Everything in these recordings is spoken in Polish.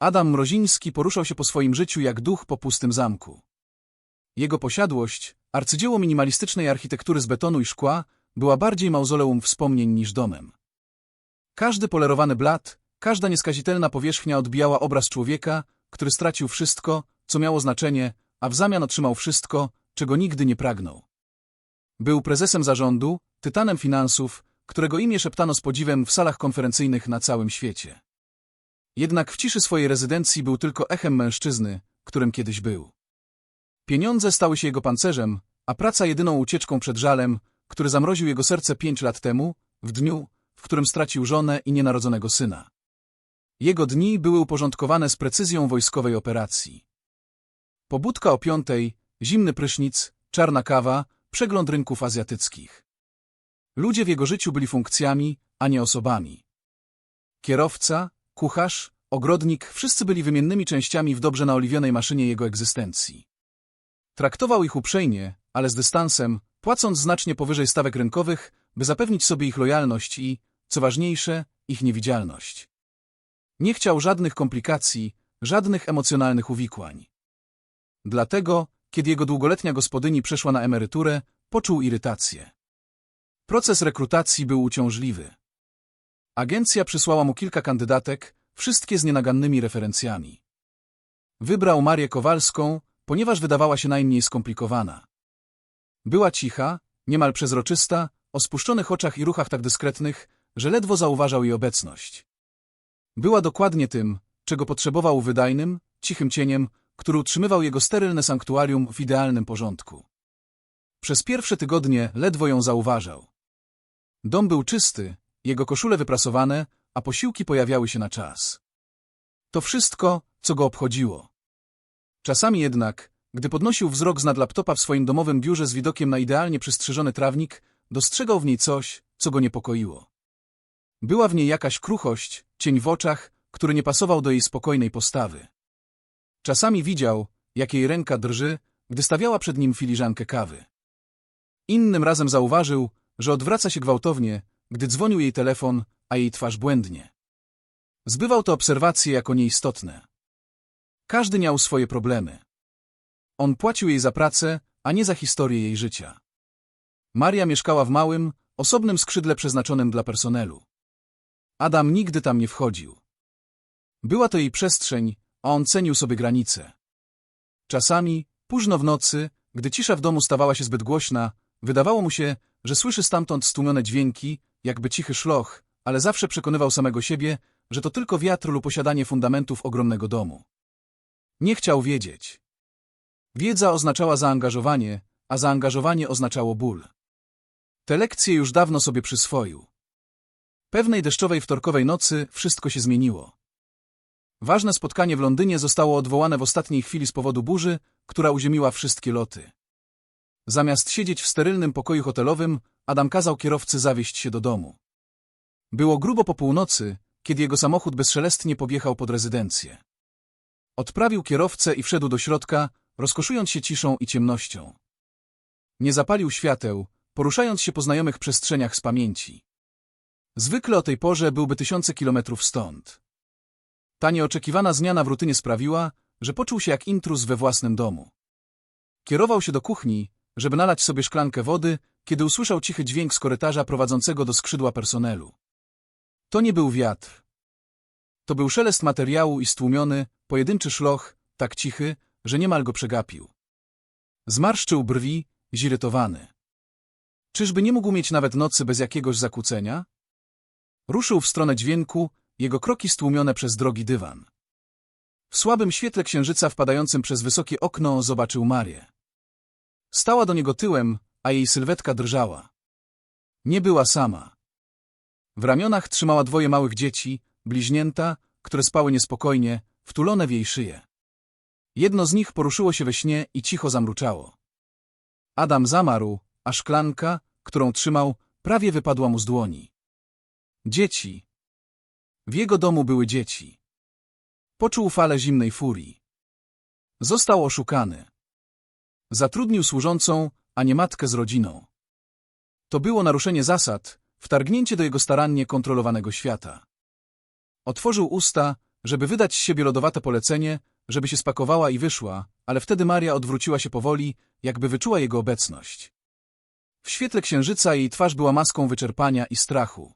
Adam Mroziński poruszał się po swoim życiu jak duch po pustym zamku. Jego posiadłość, arcydzieło minimalistycznej architektury z betonu i szkła, była bardziej mauzoleum wspomnień niż domem. Każdy polerowany blat, każda nieskazitelna powierzchnia odbijała obraz człowieka, który stracił wszystko, co miało znaczenie, a w zamian otrzymał wszystko, czego nigdy nie pragnął. Był prezesem zarządu, tytanem finansów, którego imię szeptano z podziwem w salach konferencyjnych na całym świecie. Jednak w ciszy swojej rezydencji był tylko echem mężczyzny, którym kiedyś był. Pieniądze stały się jego pancerzem, a praca jedyną ucieczką przed żalem, który zamroził jego serce pięć lat temu, w dniu, w którym stracił żonę i nienarodzonego syna. Jego dni były uporządkowane z precyzją wojskowej operacji. Pobudka o piątej, zimny prysznic, czarna kawa, przegląd rynków azjatyckich. Ludzie w jego życiu byli funkcjami, a nie osobami. Kierowca, kucharz, ogrodnik, wszyscy byli wymiennymi częściami w dobrze naoliwionej maszynie jego egzystencji. Traktował ich uprzejmie, ale z dystansem, płacąc znacznie powyżej stawek rynkowych, by zapewnić sobie ich lojalność i, co ważniejsze, ich niewidzialność. Nie chciał żadnych komplikacji, żadnych emocjonalnych uwikłań. Dlatego, kiedy jego długoletnia gospodyni przeszła na emeryturę, poczuł irytację. Proces rekrutacji był uciążliwy. Agencja przysłała mu kilka kandydatek, wszystkie z nienagannymi referencjami. Wybrał Marię Kowalską, ponieważ wydawała się najmniej skomplikowana. Była cicha, niemal przezroczysta, o spuszczonych oczach i ruchach tak dyskretnych, że ledwo zauważał jej obecność. Była dokładnie tym, czego potrzebował wydajnym, cichym cieniem, który utrzymywał jego sterylne sanktuarium w idealnym porządku. Przez pierwsze tygodnie ledwo ją zauważał. Dom był czysty, jego koszule wyprasowane, a posiłki pojawiały się na czas. To wszystko, co go obchodziło. Czasami jednak, gdy podnosił wzrok z nad laptopa w swoim domowym biurze z widokiem na idealnie przystrzyżony trawnik, dostrzegał w niej coś, co go niepokoiło. Była w niej jakaś kruchość, cień w oczach, który nie pasował do jej spokojnej postawy. Czasami widział, jak jej ręka drży, gdy stawiała przed nim filiżankę kawy. Innym razem zauważył, że odwraca się gwałtownie, gdy dzwonił jej telefon, a jej twarz błędnie. Zbywał to obserwacje jako nieistotne. Każdy miał swoje problemy. On płacił jej za pracę, a nie za historię jej życia. Maria mieszkała w małym, osobnym skrzydle przeznaczonym dla personelu. Adam nigdy tam nie wchodził. Była to jej przestrzeń, a on cenił sobie granice. Czasami, późno w nocy, gdy cisza w domu stawała się zbyt głośna, wydawało mu się, że słyszy stamtąd stłumione dźwięki, jakby cichy szloch, ale zawsze przekonywał samego siebie, że to tylko wiatr lub posiadanie fundamentów ogromnego domu. Nie chciał wiedzieć. Wiedza oznaczała zaangażowanie, a zaangażowanie oznaczało ból. Te lekcje już dawno sobie przyswoił. Pewnej deszczowej wtorkowej nocy wszystko się zmieniło. Ważne spotkanie w Londynie zostało odwołane w ostatniej chwili z powodu burzy, która uziemiła wszystkie loty. Zamiast siedzieć w sterylnym pokoju hotelowym, Adam kazał kierowcy zawieźć się do domu. Było grubo po północy, kiedy jego samochód bezszelestnie podjechał pod rezydencję. Odprawił kierowcę i wszedł do środka, rozkoszując się ciszą i ciemnością. Nie zapalił świateł, poruszając się po znajomych przestrzeniach z pamięci. Zwykle o tej porze byłby tysiące kilometrów stąd. Ta nieoczekiwana zmiana w rutynie sprawiła, że poczuł się jak intruz we własnym domu. Kierował się do kuchni, żeby nalać sobie szklankę wody, kiedy usłyszał cichy dźwięk z korytarza prowadzącego do skrzydła personelu. To nie był wiatr. To był szelest materiału i stłumiony, pojedynczy szloch, tak cichy, że niemal go przegapił. Zmarszczył brwi, zirytowany. Czyżby nie mógł mieć nawet nocy bez jakiegoś zakłócenia? Ruszył w stronę dźwięku, jego kroki stłumione przez drogi dywan. W słabym świetle księżyca wpadającym przez wysokie okno zobaczył Marię. Stała do niego tyłem, a jej sylwetka drżała. Nie była sama. W ramionach trzymała dwoje małych dzieci, bliźnięta, które spały niespokojnie, wtulone w jej szyję. Jedno z nich poruszyło się we śnie i cicho zamruczało. Adam zamarł, a szklanka, którą trzymał, prawie wypadła mu z dłoni. Dzieci. W jego domu były dzieci. Poczuł falę zimnej furii. Został oszukany. Zatrudnił służącą, a nie matkę z rodziną. To było naruszenie zasad, wtargnięcie do jego starannie kontrolowanego świata. Otworzył usta, żeby wydać z siebie lodowate polecenie, żeby się spakowała i wyszła, ale wtedy Maria odwróciła się powoli, jakby wyczuła jego obecność. W świetle księżyca jej twarz była maską wyczerpania i strachu.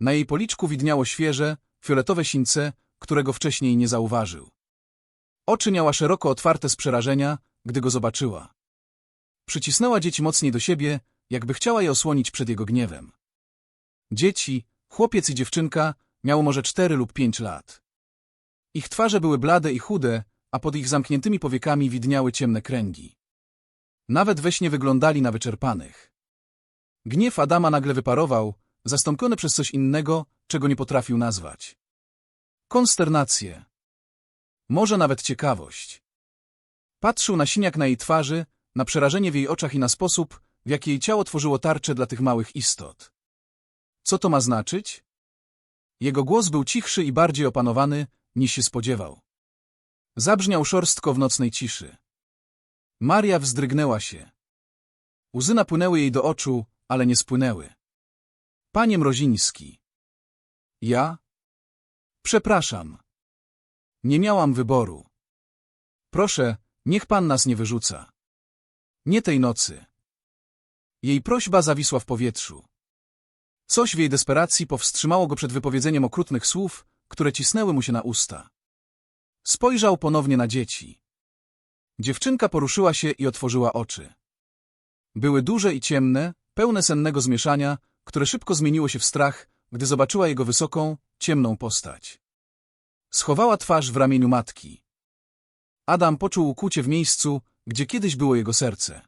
Na jej policzku widniało świeże, fioletowe sińce, którego wcześniej nie zauważył. Oczy miała szeroko otwarte z przerażenia, gdy go zobaczyła. Przycisnęła dzieci mocniej do siebie, jakby chciała je osłonić przed jego gniewem. Dzieci, chłopiec i dziewczynka, miało może cztery lub pięć lat. Ich twarze były blade i chude, a pod ich zamkniętymi powiekami widniały ciemne kręgi. Nawet we śnie wyglądali na wyczerpanych. Gniew Adama nagle wyparował, zastąpiony przez coś innego, czego nie potrafił nazwać. Konsternację. Może nawet ciekawość. Patrzył na siniak na jej twarzy, na przerażenie w jej oczach i na sposób, w jaki jej ciało tworzyło tarczę dla tych małych istot. Co to ma znaczyć? Jego głos był cichszy i bardziej opanowany, niż się spodziewał. Zabrzmiał szorstko w nocnej ciszy. Maria wzdrygnęła się. Łzy napłynęły jej do oczu, ale nie spłynęły. Panie Mroziński. Ja? Przepraszam. Nie miałam wyboru. Proszę, niech pan nas nie wyrzuca. Nie tej nocy. Jej prośba zawisła w powietrzu. Coś w jej desperacji powstrzymało go przed wypowiedzeniem okrutnych słów, które cisnęły mu się na usta. Spojrzał ponownie na dzieci. Dziewczynka poruszyła się i otworzyła oczy. Były duże i ciemne, pełne sennego zmieszania, które szybko zmieniło się w strach, gdy zobaczyła jego wysoką, ciemną postać. Schowała twarz w ramieniu matki. Adam poczuł ukłucie w miejscu, gdzie kiedyś było jego serce.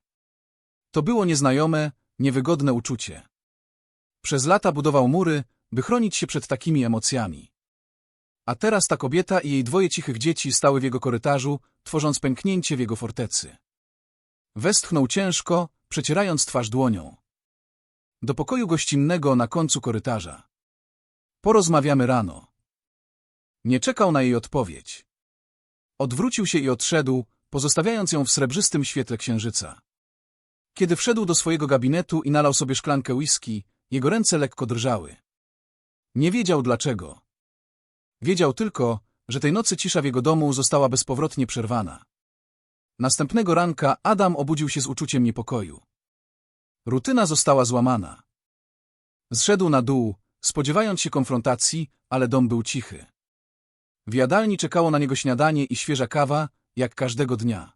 To było nieznajome, niewygodne uczucie. Przez lata budował mury, by chronić się przed takimi emocjami. A teraz ta kobieta i jej dwoje cichych dzieci stały w jego korytarzu, tworząc pęknięcie w jego fortecy. Westchnął ciężko, przecierając twarz dłonią. Do pokoju gościnnego na końcu korytarza. Porozmawiamy rano. Nie czekał na jej odpowiedź. Odwrócił się i odszedł, pozostawiając ją w srebrzystym świetle księżyca. Kiedy wszedł do swojego gabinetu i nalał sobie szklankę whisky, jego ręce lekko drżały. Nie wiedział dlaczego. Wiedział tylko, że tej nocy cisza w jego domu została bezpowrotnie przerwana. Następnego ranka Adam obudził się z uczuciem niepokoju. Rutyna została złamana. Zszedł na dół, spodziewając się konfrontacji, ale dom był cichy. W jadalni czekało na niego śniadanie i świeża kawa, jak każdego dnia.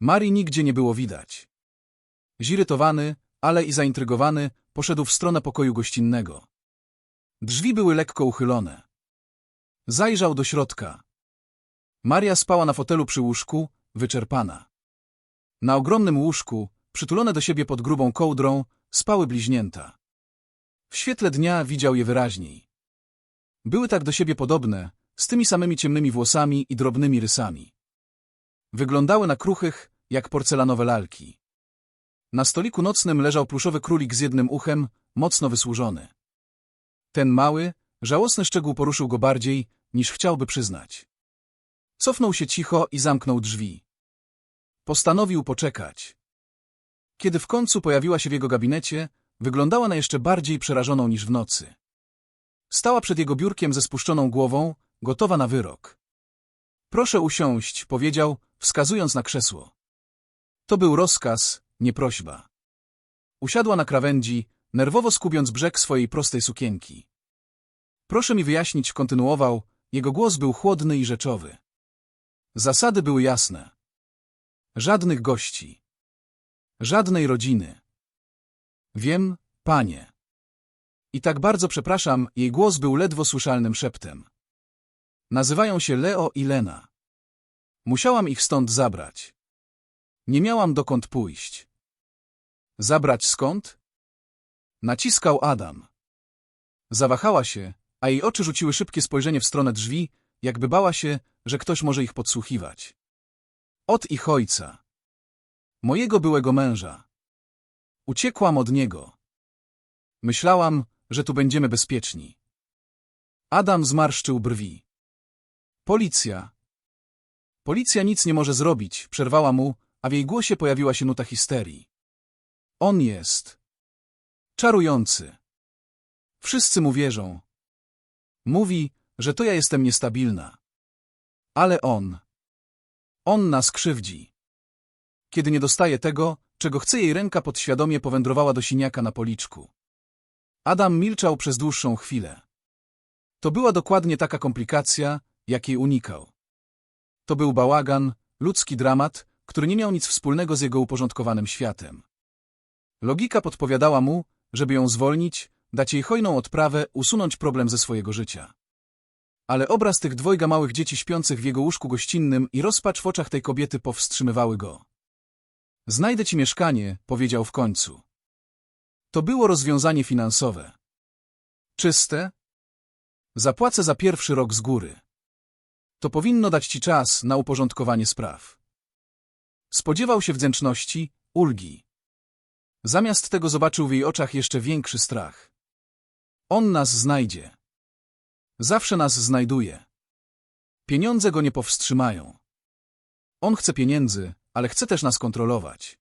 Marii nigdzie nie było widać. Zirytowany, ale i zaintrygowany, poszedł w stronę pokoju gościnnego. Drzwi były lekko uchylone. Zajrzał do środka. Maria spała na fotelu przy łóżku, wyczerpana. Na ogromnym łóżku, przytulone do siebie pod grubą kołdrą, spały bliźnięta. W świetle dnia widział je wyraźniej. Były tak do siebie podobne, z tymi samymi ciemnymi włosami i drobnymi rysami. Wyglądały na kruchych, jak porcelanowe lalki. Na stoliku nocnym leżał pluszowy królik z jednym uchem, mocno wysłużony. Ten mały, żałosny szczegół poruszył go bardziej, niż chciałby przyznać. Cofnął się cicho i zamknął drzwi. Postanowił poczekać. Kiedy w końcu pojawiła się w jego gabinecie, wyglądała na jeszcze bardziej przerażoną niż w nocy. Stała przed jego biurkiem ze spuszczoną głową, gotowa na wyrok. Proszę usiąść, powiedział, wskazując na krzesło. To był rozkaz, nie prośba. Usiadła na krawędzi, nerwowo skubiąc brzeg swojej prostej sukienki. Proszę mi wyjaśnić, kontynuował, jego głos był chłodny i rzeczowy. Zasady były jasne. Żadnych gości. Żadnej rodziny. Wiem, panie. I tak bardzo przepraszam, jej głos był ledwo słyszalnym szeptem. Nazywają się Leo i Lena. Musiałam ich stąd zabrać. Nie miałam dokąd pójść. Zabrać skąd? Naciskał Adam. Zawahała się, a jej oczy rzuciły szybkie spojrzenie w stronę drzwi, jakby bała się, że ktoś może ich podsłuchiwać. Od ich ojca. Mojego byłego męża. Uciekłam od niego. Myślałam, że tu będziemy bezpieczni. Adam zmarszczył brwi. Policja. Policja nic nie może zrobić, przerwała mu, a w jej głosie pojawiła się nuta histerii. On jest czarujący. Wszyscy mu wierzą. Mówi, że to ja jestem niestabilna. Ale on. On nas krzywdzi. Kiedy nie dostaje tego, czego chce jej ręka podświadomie powędrowała do siniaka na policzku. Adam milczał przez dłuższą chwilę. To była dokładnie taka komplikacja, jakiej unikał. To był bałagan, ludzki dramat, który nie miał nic wspólnego z jego uporządkowanym światem. Logika podpowiadała mu, żeby ją zwolnić, dać jej hojną odprawę, usunąć problem ze swojego życia. Ale obraz tych dwojga małych dzieci śpiących w jego łóżku gościnnym i rozpacz w oczach tej kobiety powstrzymywały go. Znajdę ci mieszkanie, powiedział w końcu. To było rozwiązanie finansowe. Czyste? Zapłacę za pierwszy rok z góry. To powinno dać ci czas na uporządkowanie spraw. Spodziewał się wdzięczności, ulgi. Zamiast tego zobaczył w jej oczach jeszcze większy strach. On nas znajdzie. Zawsze nas znajduje. Pieniądze go nie powstrzymają. On chce pieniędzy, ale chce też nas kontrolować.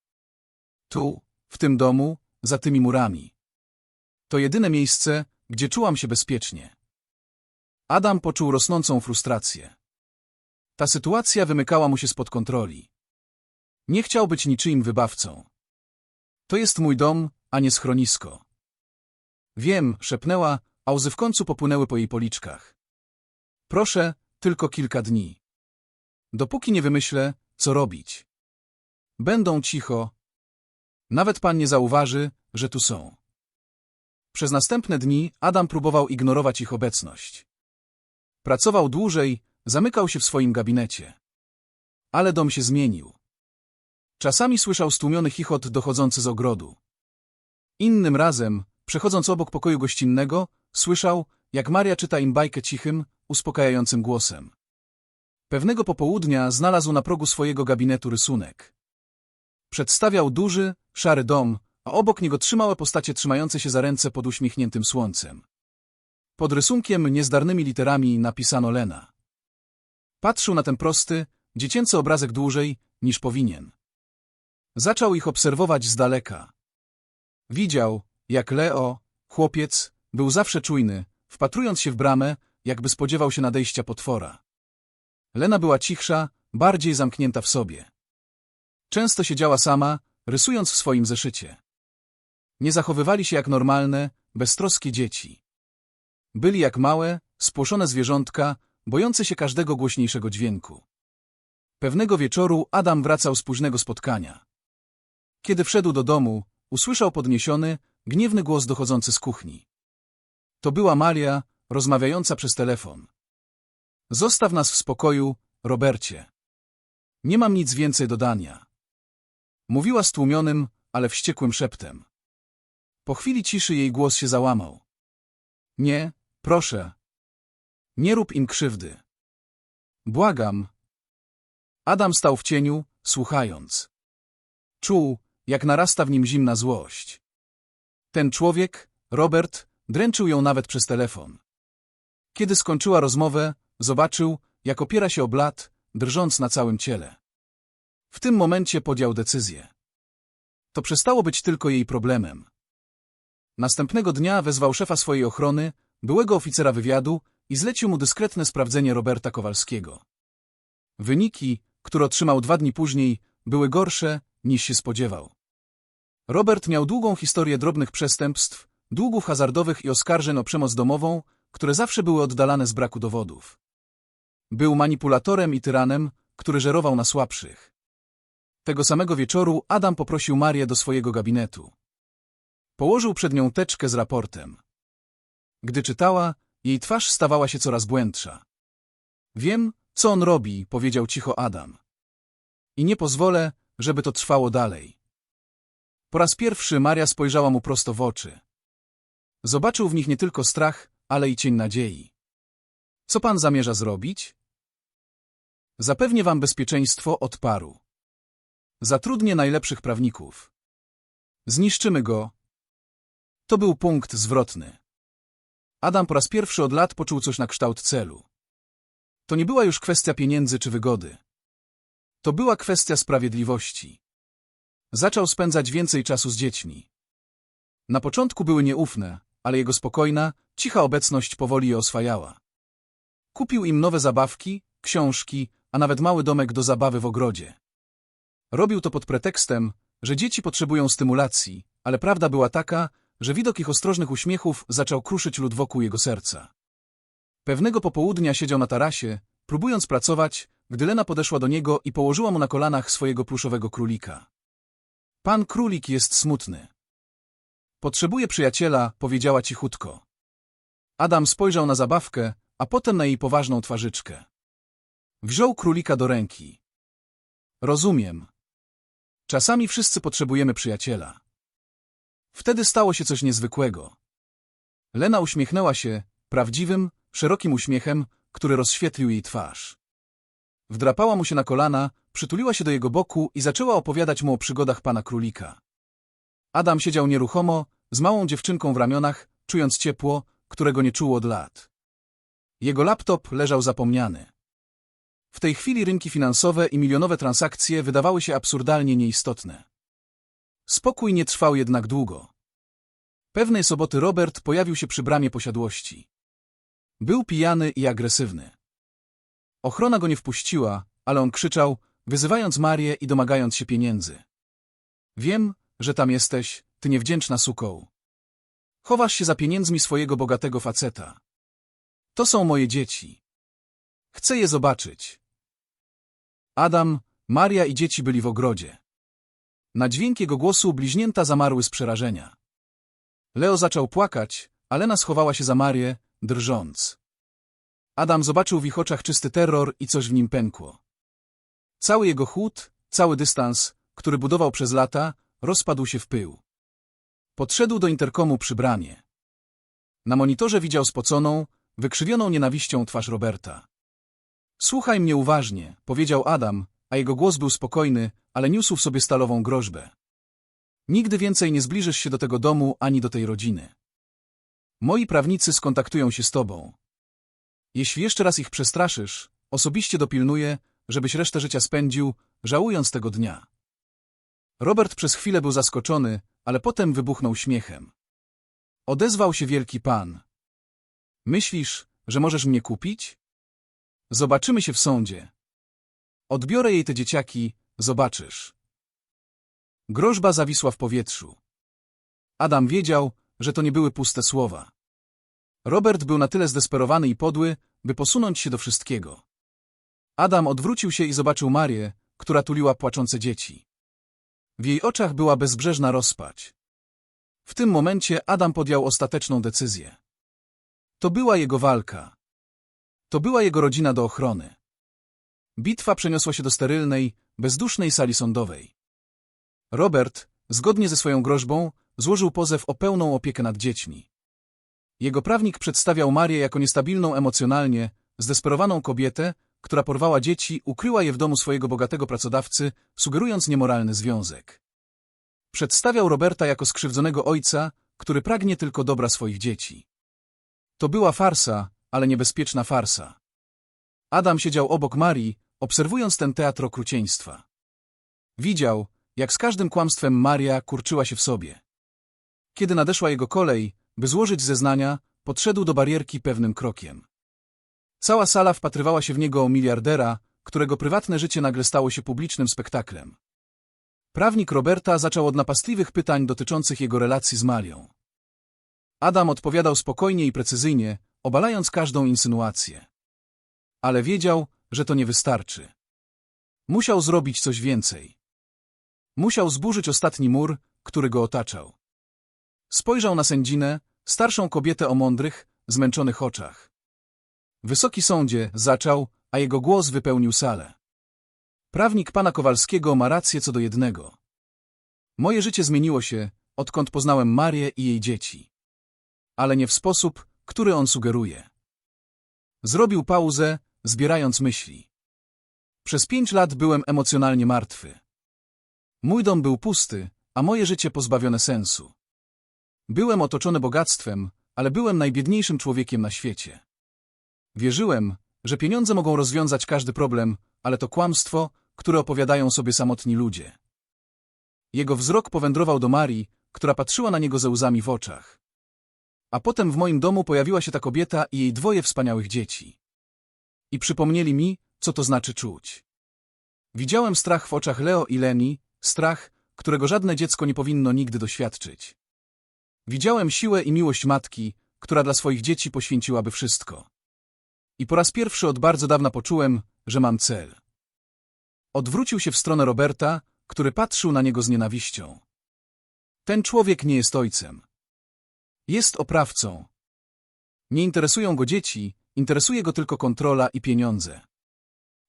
Tu, w tym domu, za tymi murami. To jedyne miejsce, gdzie czułam się bezpiecznie. Adam poczuł rosnącą frustrację. Ta sytuacja wymykała mu się spod kontroli. Nie chciał być niczyim wybawcą. To jest mój dom, a nie schronisko. Wiem, szepnęła, a łzy w końcu popłynęły po jej policzkach. Proszę, tylko kilka dni. Dopóki nie wymyślę, co robić. Będą cicho. Nawet pan nie zauważy, że tu są. Przez następne dni Adam próbował ignorować ich obecność. Pracował dłużej, zamykał się w swoim gabinecie. Ale dom się zmienił. Czasami słyszał stłumiony chichot dochodzący z ogrodu. Innym razem, przechodząc obok pokoju gościnnego, słyszał, jak Maria czyta im bajkę cichym, uspokajającym głosem. Pewnego popołudnia znalazł na progu swojego gabinetu rysunek. Przedstawiał duży, szary dom, a obok niego trzymałe postacie trzymające się za ręce pod uśmiechniętym słońcem. Pod rysunkiem niezdarnymi literami napisano Lena. Patrzył na ten prosty, dziecięcy obrazek dłużej, niż powinien. Zaczął ich obserwować z daleka. Widział, jak Leo, chłopiec, był zawsze czujny, wpatrując się w bramę, jakby spodziewał się nadejścia potwora. Lena była cichsza, bardziej zamknięta w sobie. Często siedziała sama, rysując w swoim zeszycie. Nie zachowywali się jak normalne, beztroskie dzieci. Byli jak małe, spłoszone zwierzątka, bojące się każdego głośniejszego dźwięku. Pewnego wieczoru Adam wracał z późnego spotkania. Kiedy wszedł do domu, usłyszał podniesiony, gniewny głos dochodzący z kuchni. To była Maria, rozmawiająca przez telefon. Zostaw nas w spokoju, Robercie. Nie mam nic więcej do dania. Mówiła stłumionym, ale wściekłym szeptem. Po chwili ciszy jej głos się załamał. Nie, proszę. Nie rób im krzywdy. Błagam. Adam stał w cieniu, słuchając. Czuł, jak narasta w nim zimna złość. Ten człowiek, Robert, dręczył ją nawet przez telefon. Kiedy skończyła rozmowę, zobaczył, jak opiera się o blat, drżąc na całym ciele. W tym momencie podjął decyzję. To przestało być tylko jej problemem. Następnego dnia wezwał szefa swojej ochrony, byłego oficera wywiadu i zlecił mu dyskretne sprawdzenie Roberta Kowalskiego. Wyniki, które otrzymał dwa dni później, były gorsze, niż się spodziewał. Robert miał długą historię drobnych przestępstw, długów hazardowych i oskarżeń o przemoc domową, które zawsze były oddalane z braku dowodów. Był manipulatorem i tyranem, który żerował na słabszych. Tego samego wieczoru Adam poprosił Marię do swojego gabinetu. Położył przed nią teczkę z raportem. Gdy czytała, jej twarz stawała się coraz błędsza. Wiem, co on robi, powiedział cicho Adam. I nie pozwolę, żeby to trwało dalej. Po raz pierwszy Maria spojrzała mu prosto w oczy. Zobaczył w nich nie tylko strach, ale i cień nadziei. Co pan zamierza zrobić? Zapewnię wam bezpieczeństwo od paru. Zatrudnię najlepszych prawników. Zniszczymy go. To był punkt zwrotny. Adam po raz pierwszy od lat poczuł coś na kształt celu. To nie była już kwestia pieniędzy czy wygody. To była kwestia sprawiedliwości. Zaczął spędzać więcej czasu z dziećmi. Na początku były nieufne, ale jego spokojna, cicha obecność powoli je oswajała. Kupił im nowe zabawki, książki, a nawet mały domek do zabawy w ogrodzie. Robił to pod pretekstem, że dzieci potrzebują stymulacji, ale prawda była taka, że widok ich ostrożnych uśmiechów zaczął kruszyć lód wokół jego serca. Pewnego popołudnia siedział na tarasie, próbując pracować, gdy Lena podeszła do niego i położyła mu na kolanach swojego pluszowego królika. Pan królik jest smutny. Potrzebuje przyjaciela, powiedziała cichutko. Adam spojrzał na zabawkę, a potem na jej poważną twarzyczkę. Wziął królika do ręki. Rozumiem. Czasami wszyscy potrzebujemy przyjaciela. Wtedy stało się coś niezwykłego. Lena uśmiechnęła się, prawdziwym, szerokim uśmiechem, który rozświetlił jej twarz. Wdrapała mu się na kolana, przytuliła się do jego boku i zaczęła opowiadać mu o przygodach pana królika. Adam siedział nieruchomo, z małą dziewczynką w ramionach, czując ciepło, którego nie czuł od lat. Jego laptop leżał zapomniany. W tej chwili rynki finansowe i milionowe transakcje wydawały się absurdalnie nieistotne. Spokój nie trwał jednak długo. Pewnej soboty Robert pojawił się przy bramie posiadłości. Był pijany i agresywny. Ochrona go nie wpuściła, ale on krzyczał, wyzywając Marię i domagając się pieniędzy. Wiem, że tam jesteś, ty niewdzięczna suką. Chowasz się za pieniędzmi swojego bogatego faceta. To są moje dzieci. Chcę je zobaczyć. Adam, Maria i dzieci byli w ogrodzie. Na dźwięk jego głosu bliźnięta zamarły z przerażenia. Leo zaczął płakać, a Lena schowała się za Marię, drżąc. Adam zobaczył w ich oczach czysty terror i coś w nim pękło. Cały jego chłód, cały dystans, który budował przez lata, rozpadł się w pył. Podszedł do interkomu przy bramie. Na monitorze widział spoconą, wykrzywioną nienawiścią twarz Roberta. Słuchaj mnie uważnie, powiedział Adam, a jego głos był spokojny, ale niósł w sobie stalową groźbę. Nigdy więcej nie zbliżysz się do tego domu ani do tej rodziny. Moi prawnicy skontaktują się z tobą. Jeśli jeszcze raz ich przestraszysz, osobiście dopilnuję, żebyś resztę życia spędził, żałując tego dnia. Robert przez chwilę był zaskoczony, ale potem wybuchnął śmiechem. Odezwał się wielki pan. Myślisz, że możesz mnie kupić? Zobaczymy się w sądzie. Odbiorę jej te dzieciaki, zobaczysz. Groźba zawisła w powietrzu. Adam wiedział, że to nie były puste słowa. Robert był na tyle zdesperowany i podły, by posunąć się do wszystkiego. Adam odwrócił się i zobaczył Marię, która tuliła płaczące dzieci. W jej oczach była bezbrzeżna rozpacz. W tym momencie Adam podjął ostateczną decyzję. To była jego walka. To była jego rodzina do ochrony. Bitwa przeniosła się do sterylnej, bezdusznej sali sądowej. Robert, zgodnie ze swoją groźbą, złożył pozew o pełną opiekę nad dziećmi. Jego prawnik przedstawiał Marię jako niestabilną emocjonalnie, zdesperowaną kobietę, która porwała dzieci, ukryła je w domu swojego bogatego pracodawcy, sugerując niemoralny związek. Przedstawiał Roberta jako skrzywdzonego ojca, który pragnie tylko dobra swoich dzieci. To była farsa, ale niebezpieczna farsa. Adam siedział obok Marii, obserwując ten teatr okrucieństwa. Widział, jak z każdym kłamstwem Maria kurczyła się w sobie. Kiedy nadeszła jego kolej, by złożyć zeznania, podszedł do barierki pewnym krokiem. Cała sala wpatrywała się w niego o miliardera, którego prywatne życie nagle stało się publicznym spektaklem. Prawnik Roberta zaczął od napastliwych pytań dotyczących jego relacji z Marią. Adam odpowiadał spokojnie i precyzyjnie, obalając każdą insynuację. Ale wiedział, że to nie wystarczy. Musiał zrobić coś więcej. Musiał zburzyć ostatni mur, który go otaczał. Spojrzał na sędzinę, starszą kobietę o mądrych, zmęczonych oczach. Wysoki sądzie zaczął, a jego głos wypełnił salę. Prawnik pana Kowalskiego ma rację co do jednego. Moje życie zmieniło się, odkąd poznałem Marię i jej dzieci. Ale nie w sposób, który on sugeruje. Zrobił pauzę, zbierając myśli. Przez pięć lat byłem emocjonalnie martwy. Mój dom był pusty, a moje życie pozbawione sensu. Byłem otoczony bogactwem, ale byłem najbiedniejszym człowiekiem na świecie. Wierzyłem, że pieniądze mogą rozwiązać każdy problem, ale to kłamstwo, które opowiadają sobie samotni ludzie. Jego wzrok powędrował do Marii, która patrzyła na niego ze łzami w oczach. A potem w moim domu pojawiła się ta kobieta i jej dwoje wspaniałych dzieci. I przypomnieli mi, co to znaczy czuć. Widziałem strach w oczach Leo i Leni, strach, którego żadne dziecko nie powinno nigdy doświadczyć. Widziałem siłę i miłość matki, która dla swoich dzieci poświęciłaby wszystko. I po raz pierwszy od bardzo dawna poczułem, że mam cel. Odwrócił się w stronę Roberta, który patrzył na niego z nienawiścią. Ten człowiek nie jest ojcem. Jest oprawcą. Nie interesują go dzieci, interesuje go tylko kontrola i pieniądze.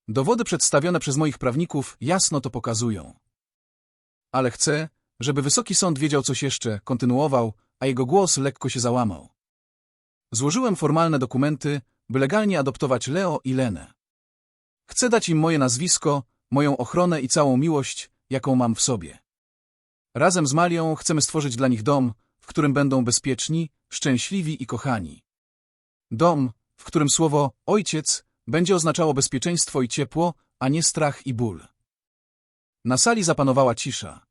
Dowody przedstawione przez moich prawników jasno to pokazują. Ale chcę, żeby wysoki sąd wiedział coś jeszcze, kontynuował, a jego głos lekko się załamał. Złożyłem formalne dokumenty, by legalnie adoptować Leo i Lenę. Chcę dać im moje nazwisko, moją ochronę i całą miłość, jaką mam w sobie. Razem z Malią chcemy stworzyć dla nich dom, w którym będą bezpieczni, szczęśliwi i kochani. Dom, w którym słowo ojciec będzie oznaczało bezpieczeństwo i ciepło, a nie strach i ból. Na sali zapanowała cisza.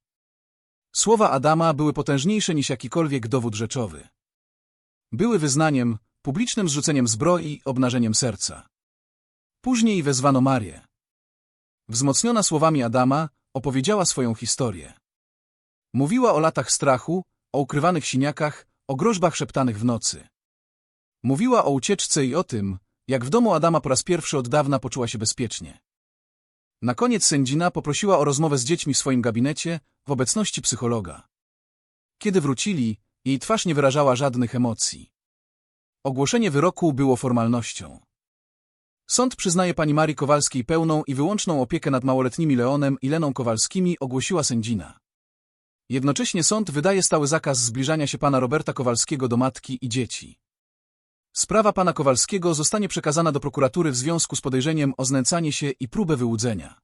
Słowa Adama były potężniejsze niż jakikolwiek dowód rzeczowy. Były wyznaniem, publicznym zrzuceniem zbroi i obnażeniem serca. Później wezwano Marię. Wzmocniona słowami Adama, opowiedziała swoją historię. Mówiła o latach strachu, o ukrywanych siniakach, o groźbach szeptanych w nocy. Mówiła o ucieczce i o tym, jak w domu Adama po raz pierwszy od dawna poczuła się bezpiecznie. Na koniec sędzina poprosiła o rozmowę z dziećmi w swoim gabinecie w obecności psychologa. Kiedy wrócili, jej twarz nie wyrażała żadnych emocji. Ogłoszenie wyroku było formalnością. Sąd przyznaje pani Marii Kowalskiej pełną i wyłączną opiekę nad małoletnimi Leonem i Leną Kowalskimi, ogłosiła sędzina. Jednocześnie sąd wydaje stały zakaz zbliżania się pana Roberta Kowalskiego do matki i dzieci. Sprawa pana Kowalskiego zostanie przekazana do prokuratury w związku z podejrzeniem o znęcanie się i próbę wyłudzenia.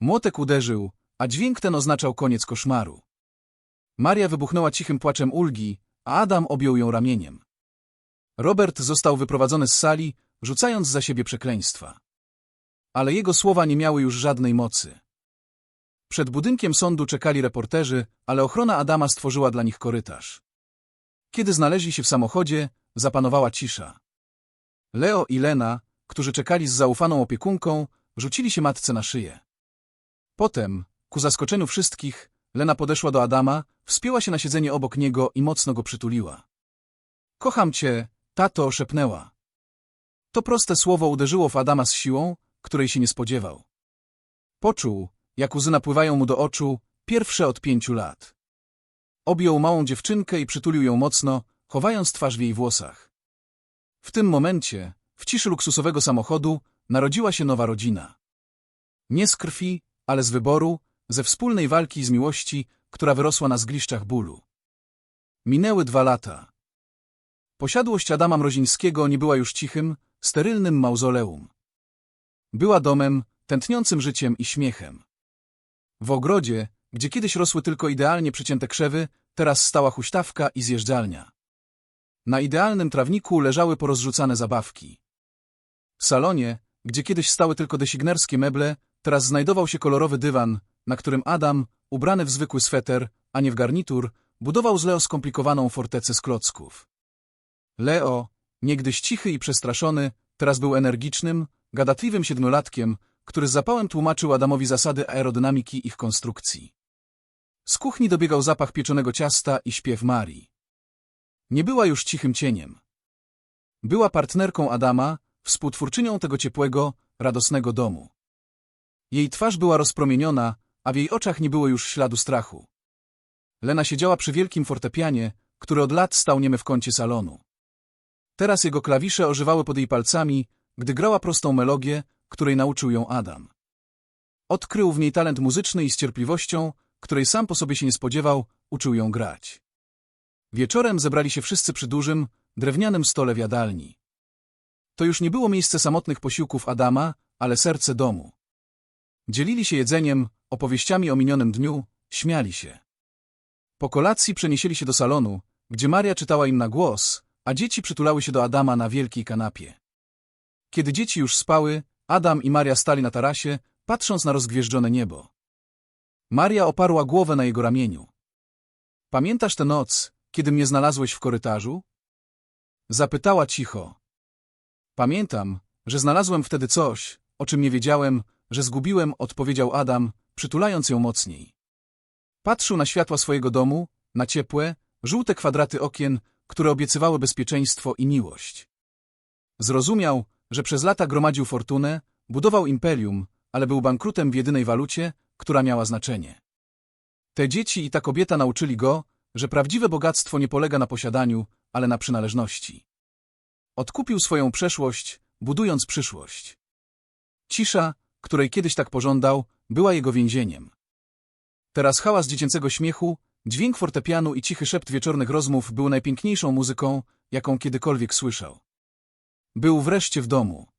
Młotek uderzył, a dźwięk ten oznaczał koniec koszmaru. Maria wybuchnęła cichym płaczem ulgi, a Adam objął ją ramieniem. Robert został wyprowadzony z sali, rzucając za siebie przekleństwa. Ale jego słowa nie miały już żadnej mocy. Przed budynkiem sądu czekali reporterzy, ale ochrona Adama stworzyła dla nich korytarz. Kiedy znaleźli się w samochodzie, zapanowała cisza. Leo i Lena, którzy czekali z zaufaną opiekunką, rzucili się matce na szyję. Potem, ku zaskoczeniu wszystkich, Lena podeszła do Adama, wspięła się na siedzenie obok niego i mocno go przytuliła. Kocham cię, tato, szepnęła. To proste słowo uderzyło w Adama z siłą, której się nie spodziewał. Poczuł, jak łzy napływają mu do oczu, pierwsze od pięciu lat. Objął małą dziewczynkę i przytulił ją mocno, chowając twarz w jej włosach. W tym momencie, w ciszy luksusowego samochodu, narodziła się nowa rodzina. Nie z krwi, ale z wyboru, ze wspólnej walki z miłości, która wyrosła na zgliszczach bólu. Minęły dwa lata. Posiadłość Adama Mrozińskiego nie była już cichym, sterylnym mauzoleum. Była domem, tętniącym życiem i śmiechem. W ogrodzie, gdzie kiedyś rosły tylko idealnie przycięte krzewy, teraz stała huśtawka i zjeżdżalnia. Na idealnym trawniku leżały porozrzucane zabawki. W salonie, gdzie kiedyś stały tylko designerskie meble, teraz znajdował się kolorowy dywan, na którym Adam, ubrany w zwykły sweter, a nie w garnitur, budował z Leo skomplikowaną fortecę z klocków. Leo, niegdyś cichy i przestraszony, teraz był energicznym, gadatliwym siedmiolatkiem, który z zapałem tłumaczył Adamowi zasady aerodynamiki ich konstrukcji. Z kuchni dobiegał zapach pieczonego ciasta i śpiew Marii. Nie była już cichym cieniem. Była partnerką Adama, współtwórczynią tego ciepłego, radosnego domu. Jej twarz była rozpromieniona, a w jej oczach nie było już śladu strachu. Lena siedziała przy wielkim fortepianie, który od lat stał niemy w kącie salonu. Teraz jego klawisze ożywały pod jej palcami, gdy grała prostą melodię, której nauczył ją Adam. Odkrył w niej talent muzyczny i z cierpliwością, której sam po sobie się nie spodziewał, uczył ją grać. Wieczorem zebrali się wszyscy przy dużym, drewnianym stole w jadalni. To już nie było miejsce samotnych posiłków Adama, ale serce domu. Dzielili się jedzeniem, opowieściami o minionym dniu, śmiali się. Po kolacji przeniesieli się do salonu, gdzie Maria czytała im na głos, a dzieci przytulały się do Adama na wielkiej kanapie. Kiedy dzieci już spały, Adam i Maria stali na tarasie, patrząc na rozgwieżdżone niebo. Maria oparła głowę na jego ramieniu. Pamiętasz tę noc, kiedy mnie znalazłeś w korytarzu? Zapytała cicho. Pamiętam, że znalazłem wtedy coś, o czym nie wiedziałem, że zgubiłem, odpowiedział Adam, przytulając ją mocniej. Patrzył na światła swojego domu, na ciepłe, żółte kwadraty okien, które obiecywały bezpieczeństwo i miłość. Zrozumiał, że przez lata gromadził fortunę, budował imperium, ale był bankrutem w jedynej walucie, która miała znaczenie. Te dzieci i ta kobieta nauczyli go, że prawdziwe bogactwo nie polega na posiadaniu, ale na przynależności. Odkupił swoją przeszłość, budując przyszłość. Cisza, której kiedyś tak pożądał, była jego więzieniem. Teraz hałas dziecięcego śmiechu, dźwięk fortepianu i cichy szept wieczornych rozmów był najpiękniejszą muzyką, jaką kiedykolwiek słyszał. Był wreszcie w domu.